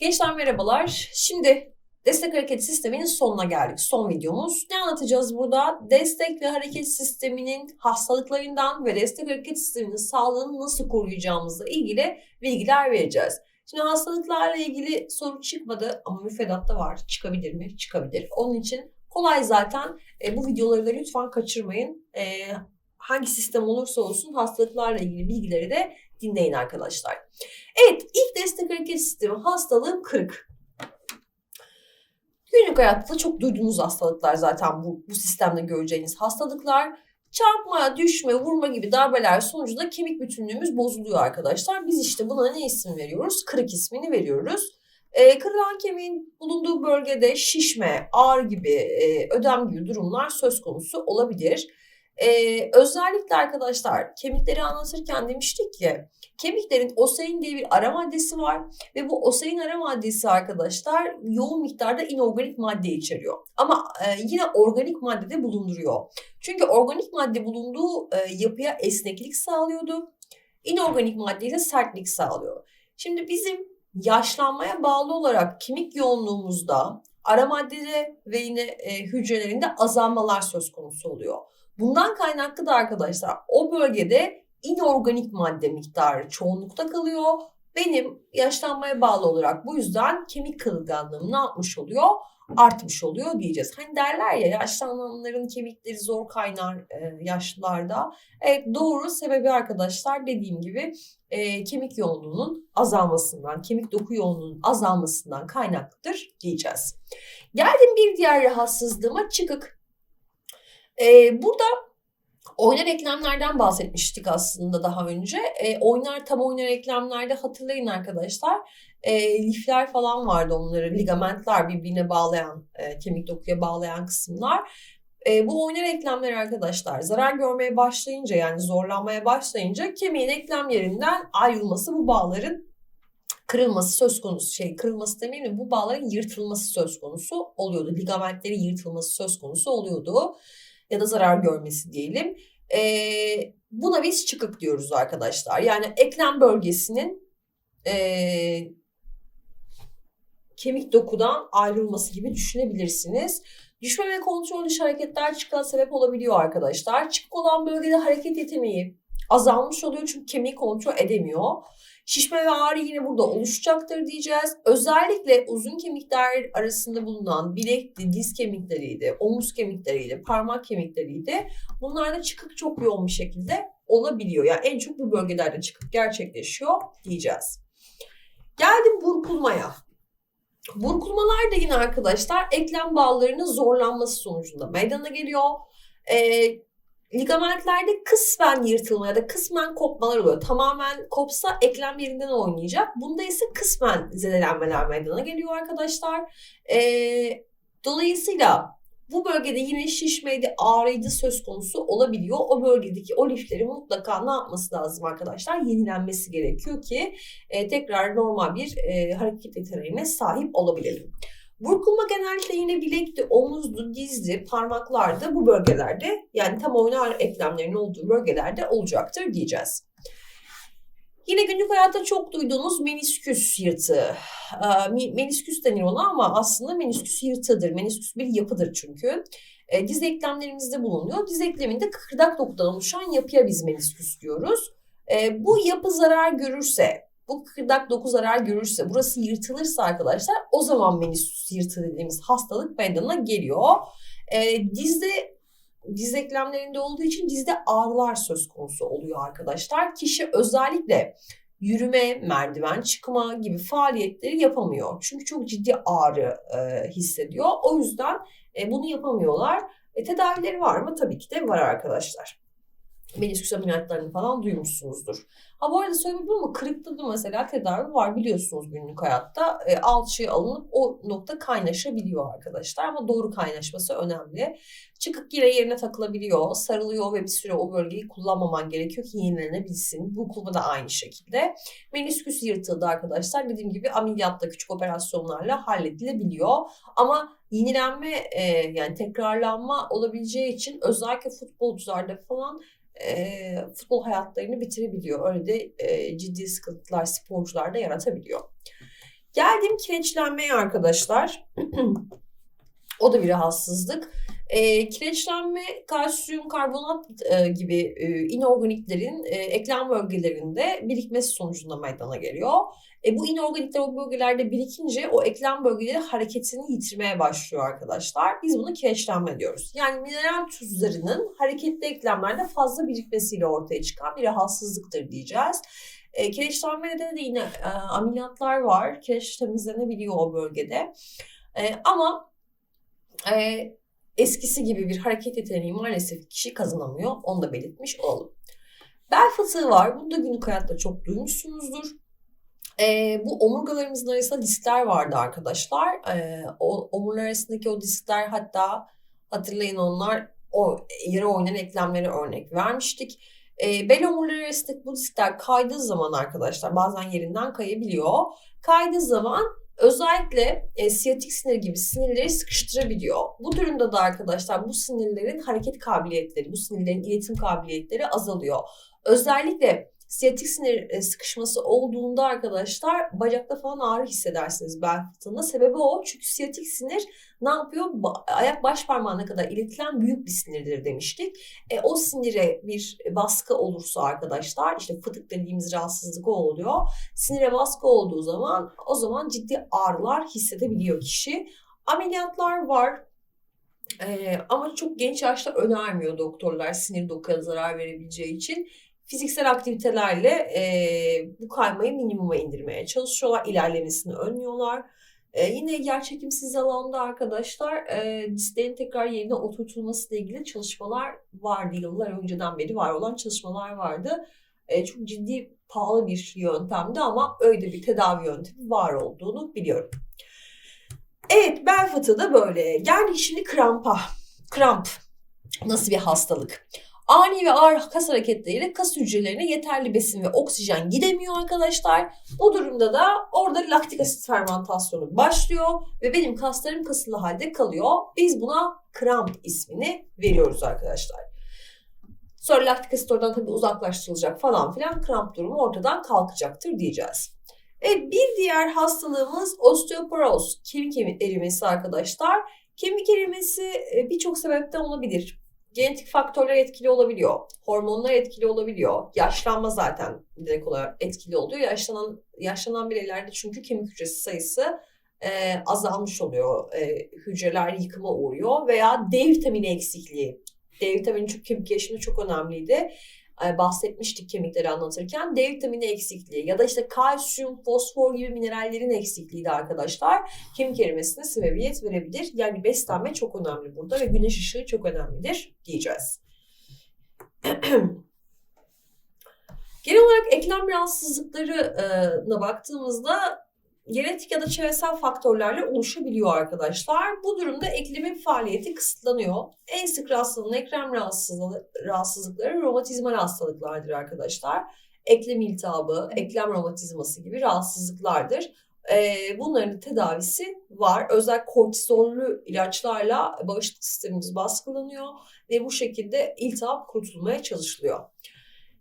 Gençler merhabalar. Şimdi destek hareket sisteminin sonuna geldik. Son videomuz. Ne anlatacağız burada? Destek ve hareket sisteminin hastalıklarından ve destek hareket sisteminin sağlığını nasıl koruyacağımızla ilgili bilgiler vereceğiz. Şimdi hastalıklarla ilgili soru çıkmadı ama müfredatta var. Çıkabilir mi? Çıkabilir. Onun için kolay zaten. E, bu videoları da lütfen kaçırmayın. E, hangi sistem olursa olsun hastalıklarla ilgili bilgileri de dinleyin arkadaşlar. Evet ilk destek hareket sistemi hastalığım kırık. Günlük hayatta çok duyduğunuz hastalıklar zaten bu, bu sistemde göreceğiniz hastalıklar. Çarpma, düşme, vurma gibi darbeler sonucunda kemik bütünlüğümüz bozuluyor arkadaşlar. Biz işte buna ne isim veriyoruz? Kırık ismini veriyoruz. E, kırılan kemiğin bulunduğu bölgede şişme, ağrı gibi, e, ödem gibi durumlar söz konusu olabilir. Ee, özellikle arkadaşlar kemikleri anlatırken demiştik ki kemiklerin osein diye bir ara maddesi var ve bu osein ara maddesi arkadaşlar yoğun miktarda inorganik madde içeriyor. Ama e, yine organik madde de bulunduruyor. Çünkü organik madde bulunduğu e, yapıya esneklik sağlıyordu. İnorganik madde ise sertlik sağlıyor. Şimdi bizim yaşlanmaya bağlı olarak kemik yoğunluğumuzda ara maddede ve yine e, hücrelerinde azalmalar söz konusu oluyor. Bundan kaynaklı da arkadaşlar o bölgede inorganik madde miktarı çoğunlukta kalıyor. Benim yaşlanmaya bağlı olarak bu yüzden kemik kırılganlığım ne yapmış oluyor? Artmış oluyor diyeceğiz. Hani derler ya yaşlananların kemikleri zor kaynar e, yaşlılarda. Evet doğru sebebi arkadaşlar dediğim gibi e, kemik yoğunluğunun azalmasından, kemik doku yoğunluğunun azalmasından kaynaklıdır diyeceğiz. Geldim bir diğer rahatsızlığıma çıkık. Ee, burada oynar eklemlerden bahsetmiştik aslında daha önce. Ee, oynar tam oynar eklemlerde hatırlayın arkadaşlar. E, lifler falan vardı onları, ligamentler birbirine bağlayan, e, kemik dokuya bağlayan kısımlar. E, bu oynar eklemler arkadaşlar zarar görmeye başlayınca yani zorlanmaya başlayınca kemiğin eklem yerinden ayrılması bu bağların kırılması söz konusu şey kırılması demeyelim bu bağların yırtılması söz konusu oluyordu. Ligamentlerin yırtılması söz konusu oluyordu ya da zarar görmesi diyelim. E, buna biz çıkık diyoruz arkadaşlar. Yani eklem bölgesinin e, kemik dokudan ayrılması gibi düşünebilirsiniz. Düşme ve kontrol dışı hareketler çıkan sebep olabiliyor arkadaşlar. Çıkık olan bölgede hareket yeteneği azalmış oluyor çünkü kemiği kontrol edemiyor. Şişme ve ağrı yine burada oluşacaktır diyeceğiz. Özellikle uzun kemikler arasında bulunan bilekti, diz kemikleriydi, omuz kemikleriydi, parmak kemikleriydi. Bunlarda çıkık çok yoğun bir şekilde olabiliyor. Yani en çok bu bölgelerde çıkık gerçekleşiyor diyeceğiz. Geldim burkulmaya. Burkulmalar da yine arkadaşlar eklem bağlarının zorlanması sonucunda meydana geliyor. Ee, ligamentlerde kısmen yırtılma ya da kısmen kopmalar oluyor. Tamamen kopsa eklem yerinden oynayacak. Bunda ise kısmen zedelenmeler meydana geliyor arkadaşlar. Ee, dolayısıyla bu bölgede yine şişmeydi, ağrıydı söz konusu olabiliyor. O bölgedeki o liflerin mutlaka ne yapması lazım arkadaşlar? Yenilenmesi gerekiyor ki e, tekrar normal bir e, hareket yeteneğine sahip olabilelim. Burkulma genellikle yine bilekti, omuzdu, dizdi, parmaklarda bu bölgelerde yani tam oynar eklemlerin olduğu bölgelerde olacaktır diyeceğiz. Yine günlük hayatta çok duyduğunuz menisküs yırtığı. Menisküs denir ona ama aslında menisküs yırtığıdır. Menisküs bir yapıdır çünkü. E, diz eklemlerimizde bulunuyor. Diz ekleminde kıkırdak dokudan oluşan yapıya biz menisküs diyoruz. E, bu yapı zarar görürse bu kıkırdak doku zarar görürse, burası yırtılırsa arkadaşlar o zaman menisküs yırtı dediğimiz hastalık meydana geliyor. E, dizde diz eklemlerinde olduğu için dizde ağrılar söz konusu oluyor arkadaşlar. Kişi özellikle yürüme, merdiven çıkma gibi faaliyetleri yapamıyor. Çünkü çok ciddi ağrı e, hissediyor. O yüzden e, bunu yapamıyorlar. E, tedavileri var mı? Tabii ki de var arkadaşlar menisküs ameliyatlarını falan duymuşsunuzdur. Ha bu arada söylemedim ama kırıkta da mesela tedavi var biliyorsunuz günlük hayatta. E, alçıya alınıp o nokta kaynaşabiliyor arkadaşlar ama doğru kaynaşması önemli. Çıkık yine yerine takılabiliyor, sarılıyor ve bir süre o bölgeyi kullanmaman gerekiyor ki yenilenebilsin. Bu kulma da aynı şekilde. Menisküs yırtıldı arkadaşlar. Dediğim gibi ameliyatta küçük operasyonlarla halledilebiliyor. Ama yenilenme e, yani tekrarlanma olabileceği için özellikle futbolcularda falan futbol hayatlarını bitirebiliyor. Öyle de ciddi sıkıntılar sporcularda yaratabiliyor. Geldim kireçlenmeye arkadaşlar. o da bir rahatsızlık. E, kireçlenme kalsiyum karbonat e, gibi e, inorganiklerin e, eklem bölgelerinde birikmesi sonucunda meydana geliyor. E, bu inorganikler o bölgelerde birikince o eklem bölgeleri hareketini yitirmeye başlıyor arkadaşlar. Biz bunu kireçlenme diyoruz. Yani mineral tuzlarının hareketli eklemlerde fazla birikmesiyle ortaya çıkan bir rahatsızlıktır diyeceğiz. E, kireçlenme nedeni de yine e, ameliyatlar var. Kireç temizlenebiliyor o bölgede. E, ama e, eskisi gibi bir hareket yeteneği maalesef kişi kazanamıyor. Onu da belirtmiş olalım. Bel fıtığı var. Bunu da günlük hayatta çok duymuşsunuzdur. E, bu omurgalarımızın arasında diskler vardı arkadaşlar. E, o omurlar arasındaki o diskler hatta hatırlayın onlar o yere oynayan eklemlere örnek vermiştik. E, bel omurları arasındaki bu diskler kaydığı zaman arkadaşlar bazen yerinden kayabiliyor. Kaydığı zaman özellikle e, siyatik sinir gibi sinirleri sıkıştırabiliyor. Bu durumda da arkadaşlar bu sinirlerin hareket kabiliyetleri, bu sinirlerin iletim kabiliyetleri azalıyor. Özellikle siyatik sinir e, sıkışması olduğunda arkadaşlar bacakta falan ağrı hissedersiniz bel fıtığında. Sebebi o çünkü siyatik sinir ne yapıyor? Ayak baş parmağına kadar iletilen büyük bir sinirdir demiştik. E, o sinire bir baskı olursa arkadaşlar işte fıtık dediğimiz rahatsızlık oluyor. Sinire baskı olduğu zaman o zaman ciddi ağrılar hissedebiliyor kişi. Ameliyatlar var. Ee, ama çok genç yaşta önermiyor doktorlar sinir dokuya zarar verebileceği için fiziksel aktivitelerle e, bu kaymayı minimuma indirmeye çalışıyorlar. ilerlemesini önlüyorlar. E, yine yerçekimsiz alanda arkadaşlar e, disklerin tekrar yerine oturtulması ile ilgili çalışmalar vardı. Yıllar önceden beri var olan çalışmalar vardı. E, çok ciddi pahalı bir yöntemdi ama öyle bir tedavi yöntemi var olduğunu biliyorum. Evet bel fıtığı da böyle. Geldik şimdi krampa. Kramp nasıl bir hastalık? Ani ve ağır kas hareketleriyle kas hücrelerine yeterli besin ve oksijen gidemiyor arkadaşlar. Bu durumda da orada laktik asit fermentasyonu başlıyor ve benim kaslarım kasılı halde kalıyor. Biz buna kramp ismini veriyoruz arkadaşlar. Sonra laktik asit oradan tabii uzaklaştırılacak falan filan kramp durumu ortadan kalkacaktır diyeceğiz. Ve bir diğer hastalığımız osteoporoz, kemik erimesi arkadaşlar. Kemik erimesi e, birçok sebepten olabilir genetik faktörler etkili olabiliyor. Hormonlar etkili olabiliyor. Yaşlanma zaten direkt olarak etkili oluyor. Yaşlanan yaşlanan bireylerde çünkü kemik hücresi sayısı e, azalmış oluyor. E, hücreler yıkıma uğruyor veya D vitamini eksikliği. D vitamini çünkü kemik yaşında çok önemliydi. E, bahsetmiştik kemikleri anlatırken D vitamini eksikliği ya da işte kalsiyum, fosfor gibi minerallerin eksikliği de arkadaşlar kemik erimesine sebebiyet verebilir. Yani beslenme çok önemli burada ve güneş ışığı çok önemlidir diyeceğiz. Genel olarak eklem rahatsızlıklarına baktığımızda genetik ya da çevresel faktörlerle oluşabiliyor arkadaşlar. Bu durumda eklemin faaliyeti kısıtlanıyor. En sık rastlanan eklem rahatsızlıkları romatizmal hastalıklardır arkadaşlar. Eklem iltihabı, eklem romatizması gibi rahatsızlıklardır. Ee, bunların tedavisi var. Özel kortizollü ilaçlarla bağışıklık sistemimiz baskılanıyor ve bu şekilde iltihap kurtulmaya çalışılıyor.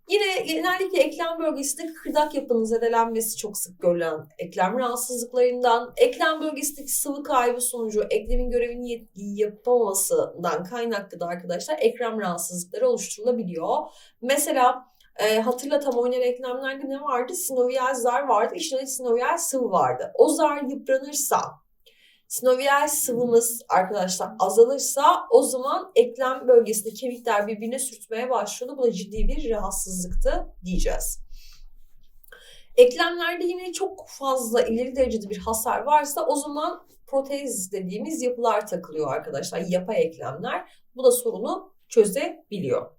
Yine genellikle eklem bölgesinde kıkırdak yapının zedelenmesi çok sık görülen eklem rahatsızlıklarından, eklem bölgesindeki sıvı kaybı sonucu eklemin görevini yapamamasından kaynaklı da arkadaşlar eklem rahatsızlıkları oluşturulabiliyor. Mesela e, hatırlatam oynayan eklemlerde ne vardı? Sinovial zar vardı, içinde sinovial sıvı vardı. O zar yıpranırsa Sinoviyal sıvımız arkadaşlar azalırsa o zaman eklem bölgesinde kemikler birbirine sürtmeye başlıyor. Bu da ciddi bir rahatsızlıktı diyeceğiz. Eklemlerde yine çok fazla ileri derecede bir hasar varsa o zaman protez dediğimiz yapılar takılıyor arkadaşlar. Yapay eklemler. Bu da sorunu çözebiliyor.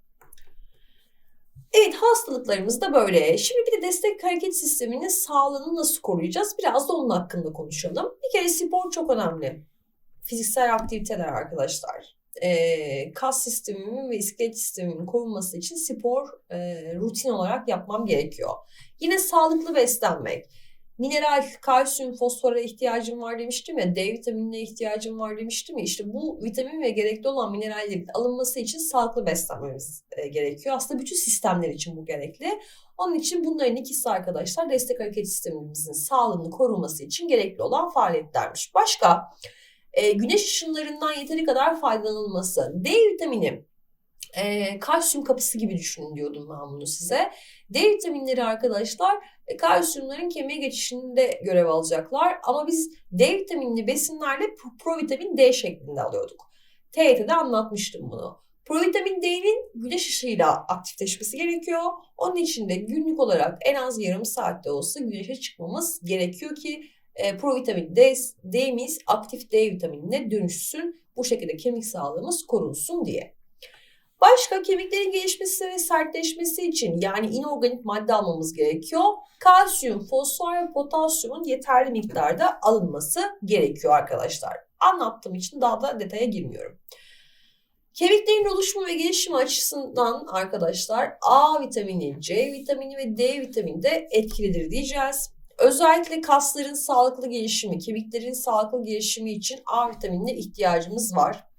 Evet hastalıklarımız da böyle. Şimdi bir de destek hareket sisteminin sağlığını nasıl koruyacağız? Biraz da onun hakkında konuşalım. Bir kere spor çok önemli. Fiziksel aktiviteler arkadaşlar. Ee, kas sistemimin ve iskelet sistemimin korunması için spor e, rutin olarak yapmam gerekiyor. Yine sağlıklı beslenmek. Mineral, kalsiyum, fosfora ihtiyacım var demiştim ya, D vitaminine ihtiyacım var demiştim ya. İşte bu vitamin ve gerekli olan minerallerin alınması için sağlıklı beslenmemiz e, gerekiyor. Aslında bütün sistemler için bu gerekli. Onun için bunların ikisi arkadaşlar destek hareket sistemimizin sağlığını koruması için gerekli olan faaliyetlermiş. Başka e, güneş ışınlarından yeteri kadar faydalanılması. D vitamini e, kalsiyum kapısı gibi düşünün diyordum ben bunu size. D vitaminleri arkadaşlar e, kalsiyumların kemiğe geçişinde görev alacaklar. Ama biz D vitaminli besinlerle provitamin D şeklinde alıyorduk. TYT'de anlatmıştım bunu. Provitamin D'nin güneş ışığıyla aktifleşmesi gerekiyor. Onun için de günlük olarak en az yarım saatte olsa güneşe çıkmamız gerekiyor ki e, provitamin D, D'miz aktif D vitaminine dönüşsün. Bu şekilde kemik sağlığımız korunsun diye. Başka kemiklerin gelişmesi ve sertleşmesi için yani inorganik madde almamız gerekiyor. Kalsiyum, fosfor ve potasyumun yeterli miktarda alınması gerekiyor arkadaşlar. Anlattığım için daha da detaya girmiyorum. Kemiklerin oluşumu ve gelişimi açısından arkadaşlar A vitamini, C vitamini ve D vitamini de etkilidir diyeceğiz. Özellikle kasların sağlıklı gelişimi, kemiklerin sağlıklı gelişimi için A vitaminine ihtiyacımız var.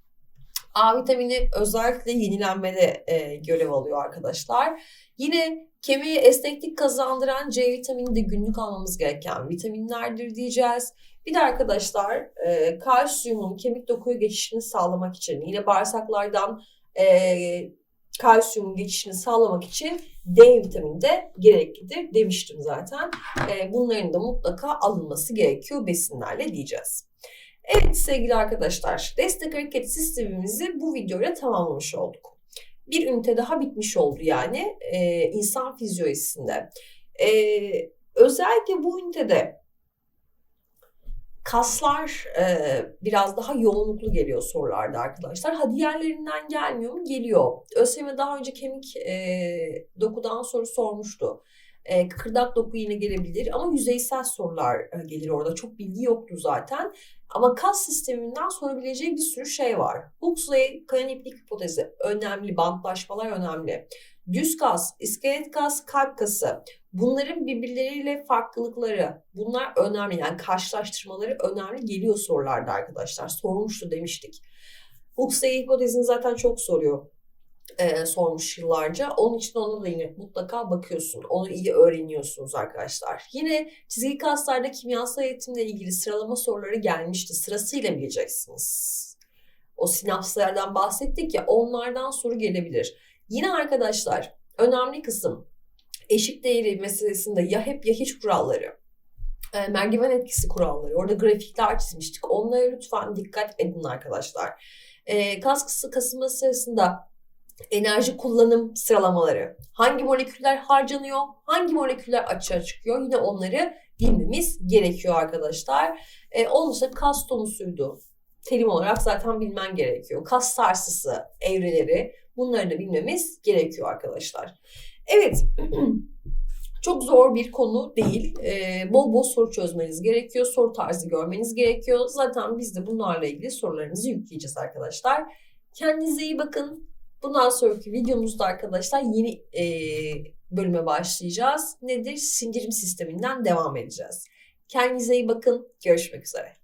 A vitamini özellikle yenilenmede e, görev alıyor arkadaşlar. Yine kemiğe esneklik kazandıran C vitamini de günlük almamız gereken vitaminlerdir diyeceğiz. Bir de arkadaşlar e, kalsiyumun kemik dokuya geçişini sağlamak için yine bağırsaklardan e, kalsiyumun geçişini sağlamak için D vitamini de gereklidir demiştim zaten. E, bunların da mutlaka alınması gerekiyor besinlerle diyeceğiz. Evet sevgili arkadaşlar, destek hareket sistemimizi bu videoyla tamamlamış olduk. Bir ünite daha bitmiş oldu yani e, insan fizyolojisinde. E, özellikle bu ünitede kaslar e, biraz daha yoğunluklu geliyor sorularda arkadaşlar. Ha diğerlerinden gelmiyor mu? Geliyor. ÖSYM daha önce kemik e, dokudan soru sormuştu. E, kıkırdak doku yine gelebilir ama yüzeysel sorular e, gelir orada. Çok bilgi yoktu zaten. Ama kas sisteminden sorabileceği bir sürü şey var. Huxley kayan iplik hipotezi önemli, bantlaşmalar önemli. Düz kas, iskelet kas, kalp kası. Bunların birbirleriyle farklılıkları, bunlar önemli. Yani karşılaştırmaları önemli geliyor sorularda arkadaşlar. Sormuştu demiştik. Huxley hipotezini zaten çok soruyor e, sormuş yıllarca. Onun için ona da yine mutlaka bakıyorsun. Onu iyi öğreniyorsunuz arkadaşlar. Yine çizgi kaslarda kimyasal eğitimle ilgili sıralama soruları gelmişti. Sırasıyla bileceksiniz. O sinapslardan bahsettik ya onlardan soru gelebilir. Yine arkadaşlar önemli kısım eşik değeri meselesinde ya hep ya hiç kuralları. E, merdiven etkisi kuralları. Orada grafikler çizmiştik. Onlara lütfen dikkat edin arkadaşlar. E, kas kısı kasılma sırasında enerji kullanım sıralamaları. Hangi moleküller harcanıyor, hangi moleküller açığa çıkıyor yine onları bilmemiz gerekiyor arkadaşlar. Ee, onun dışında kas tonusuydu. Terim olarak zaten bilmen gerekiyor. Kas sarsısı, evreleri bunları da bilmemiz gerekiyor arkadaşlar. Evet. Çok zor bir konu değil. Ee, bol bol soru çözmeniz gerekiyor. Soru tarzı görmeniz gerekiyor. Zaten biz de bunlarla ilgili sorularınızı yükleyeceğiz arkadaşlar. Kendinize iyi bakın. Bundan sonraki videomuzda arkadaşlar yeni e, bölüme başlayacağız. Nedir? Sindirim sisteminden devam edeceğiz. Kendinize iyi bakın. Görüşmek üzere.